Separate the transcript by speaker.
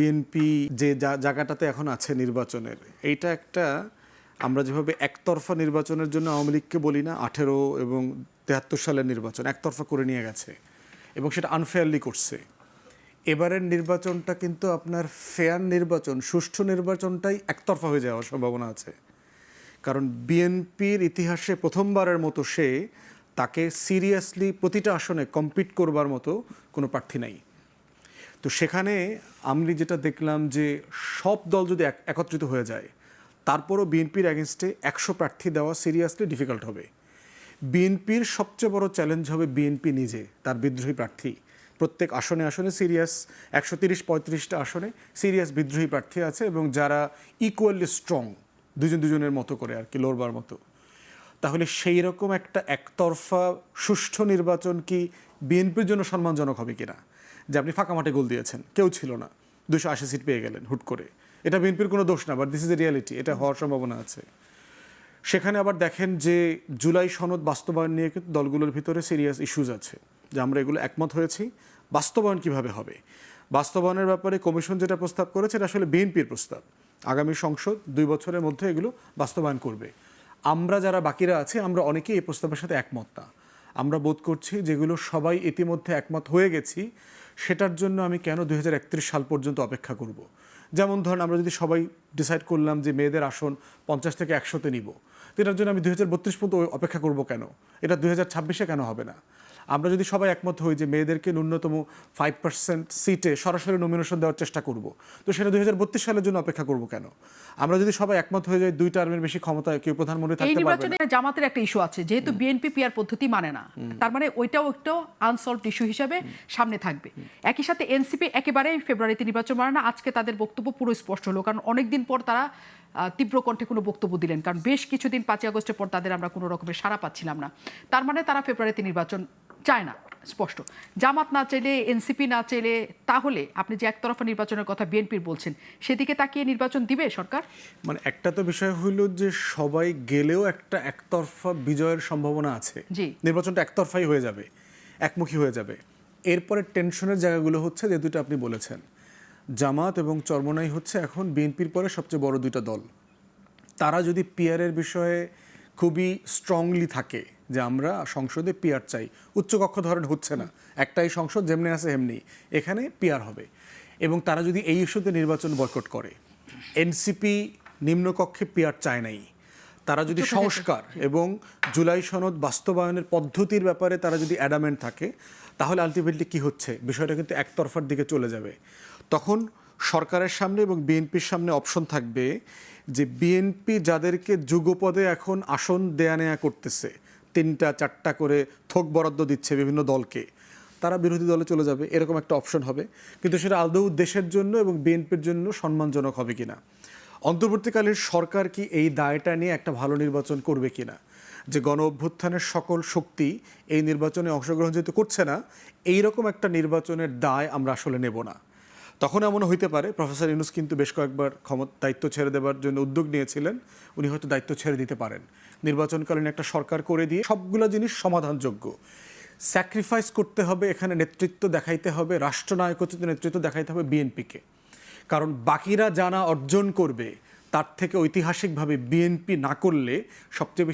Speaker 1: BNP যে জায়গাটাতে এখন আছে নির্বাচনের, এইটা একটা আমরা যেভাবে একতরফা নির্বাচনের জন্য আওয়ামী লীগকে বলি না, আঠেরো এবং তেহাত্তর সালের নির্বাচন একতরফা করে নিয়ে গেছে এবং সেটা আনফেয়ারলি করছে। এবারের নির্বাচনটা কিন্তু আপনার ফেয়ার নির্বাচন, সুষ্ঠু নির্বাচনটাই একতরফা হয়ে যাওয়ার সম্ভাবনা আছে। কারণ বিএনপির ইতিহাসে প্রথমবারের মতো সে তাকে সিরিয়াসলি প্রতিটা আসনে কম্পিট করবার মতো কোনো প্রার্থী নাই। তো সেখানে আমি যেটা দেখলাম যে সব দল যদি এক- একত্রিত হয়ে যায়, তারপরও বিএনপির অ্যাগেনস্টে একশো প্রার্থী দেওয়া সিরিয়াসলি ডিফিকাল্ট হবে। বিএনপির সবচেয়ে বড় চ্যালেঞ্জ হবে বিএনপি নিজে, তার বিদ্রোহী প্রার্থী। প্রত্যেক আসনে আসনে সিরিয়াস একশো তিরিশ, পঁয়ত্রিশটা আসনে সিরিয়াস বিদ্রোহী প্রার্থী আছে এবং যারা ইকুয়ালি স্ট্রং দুজন দুজনের মতো করে আর কি লড়বার মতো। তাহলে সেই রকম একটা একতরফা, সুষ্ঠু নির্বাচন কি বিএনপির জন্য সম্মানজনক হবে কিনা? যে আপনি ফাঁকা মাঠে গোল দিয়েছেন। কেউ ছিল না। দুশো আশি সিট পেয়ে গেলেন হুট করে। এটা বিএনপির কোনো দোষ না but this is a reality এটা হওয়ার সম্ভাবনা আছে। সেখানে আবার দেখেন যে জুলাই সনদ বাস্তবায়ন নিয়ে কিন্তু দলগুলোর ভিতরে সিরিয়াস ইস্যুজ আছে, যে আমরা এগুলো একমত হয়েছি। বাস্তবায়ন কীভাবে হবে? বাস্তবায়নের ব্যাপারে কমিশন যেটা প্রস্তাব করেছে, এটা আসলে বিএনপির প্রস্তাব। আগামী সংসদ দুই বছরের মধ্যে এগুলো বাস্তবায়ন করবে। আমরা যারা বাকিরা আছি, আমরা অনেকেই এই প্রস্তাবের সাথে একমত না। আমরা বোধ করছি যেগুলো সবাই ইতিমধ্যে একমত হয়ে গেছি, সেটার জন্য আমি কেন দুই হাজার একত্রিশ সাল পর্যন্ত অপেক্ষা করব। যেমন ধরেন আমরা যদি সবাই ডিসাইড করলাম যে মেয়েদের আসন পঞ্চাশ থেকে একশোতে নিব, তো জন্য আমি দুই হাজার বত্রিশ পর্যন্ত অপেক্ষা করব কেন এটা দুই কেন হবে না আমরা যদি সবাই একমত হই যে মেয়েদেরকে ন্যূনতম ফাইভ পার্সেন্ট সিটে সরাসরি নমিনেশন দেওয়ার চেষ্টা করব তো সেটা দুই হাজার বত্রিশ সালের জন্য অপেক্ষা করব কেন? আমরা যদি সবাই একমত হয়ে যাই দুই টার্মের বেশি ক্ষমতায় কেউ প্রধানমন্ত্রী থাকতে পারবে না।
Speaker 2: জামাতের একটা ইস্যু আছে যেহেতু বিএনপি পিয়ার পদ্ধতি মানে না তার মানে ওইটাও একটা আনসলভ ইস্যু হিসেবে সামনে থাকবে। একই সাথে এনসিপি একেবারেই ফেব্রুয়ারিতে নির্বাচন মানে না আজকে তাদের বক্তব্য পুরো স্পষ্ট হলো কারণ অনেকদিন পর তারা তীব্র কণ্ঠে কোনো বক্তব্য দিলেন। কারণ বেশ কিছুদিন পাঁচই আগস্টের পর তাদের আমরা কোনো রকমের সাড়া পাচ্ছিলাম না। তার মানে তারা ফেব্রুয়ারিতে নির্বাচন চায় না স্পষ্ট। জামাত না চাইলে এনসিপি না চাইলে তাহলে আপনি যে একতরফা নির্বাচনের কথা বিএনপির বলছেন সেদিকে তাকিয়ে নির্বাচন দিবে সরকার?
Speaker 1: মানে একটা তো বিষয় হইল যে সবাই গেলেও একটা একতরফা বিজয়ের সম্ভাবনা আছে।
Speaker 2: জি।
Speaker 1: নির্বাচনটা একতরফাই হয়ে যাবে একমুখী হয়ে যাবে। এরপরে টেনশনের জায়গাগুলো হচ্ছে যে দুটো আপনি বলেছেন। জামাত এবং চরমনাই হচ্ছে এখন বিএনপির পরে সবচেয়ে বড় দুইটা দল। তারা যদি পিয়ারের বিষয়ে খুবই স্ট্রংলি থাকে যে আমরা সংসদে পিয়ার চাই উচ্চকক্ষ ধরেন হচ্ছে না। একটাই সংসদ যেমনি আছে এমনি এখানে পিয়ার হবে। এবং তারা যদি এই ইস্যুতে নির্বাচন বয়কট করে এনসিপি নিম্নকক্ষে পিয়ার চায় নাই। তারা যদি সংস্কার এবং জুলাই সনদ বাস্তবায়নের পদ্ধতির ব্যাপারে তারা যদি অ্যাডামেন্ট থাকে তাহলে আলটিমেটলি কি হচ্ছে? বিষয়টা কিন্তু একতরফার দিকে চলে যাবে। তখন সরকারের সামনে এবং বিএনপির সামনে অপশন থাকবে যে বিএনপি যাদেরকে যুগপদে এখন আসন দেয়া নেয়া করতেছে, তিনটা, চারটা করে থোক বরাদ্দ দিচ্ছে বিভিন্ন দলকে, তারা বিরোধী দলে চলে যাবে, এরকম একটা অপশন হবে। কিন্তু সেটা আদৌ দেশের জন্য এবং বিএনপির জন্য সম্মানজনক হবে কিনা? অন্তর্বর্তীকালীন সরকার কি এই দায়টা নিয়ে একটা ভালো নির্বাচন করবে কিনা? যে গণ অভ্যুত্থানের সকল শক্তি এই নির্বাচনে অংশগ্রহণ যেহেতু করছে না এই রকম একটা নির্বাচনের দায় আমরা আসলে নেব না। তখন এমন হইতে পারে, প্রফেসর ইউনুস কিন্তু বেশ কয়েকবার ক্ষমতা, দায়িত্ব ছেড়ে দেবার জন্য উদ্যোগ নিয়েছিলেন, উনি হয়তো দায়িত্ব ছেড়ে দিতে পারেন। নির্বাচনকালীন একটা সরকার করে দিয়ে সবগুলো জিনিস সমাধানযোগ্য। স্যাক্রিফাইস করতে হবে, এখানে নেতৃত্ব দেখাইতে হবে রাষ্ট্রনায়কোচিত নেতৃত্ব দেখাইতে হবে বিএনপিকে। কারণ বাকিরা জানা অর্জন করবে, তার থেকে ঐতিহাসিকভাবে বিএনপি না করলে সবচেয়ে বেশি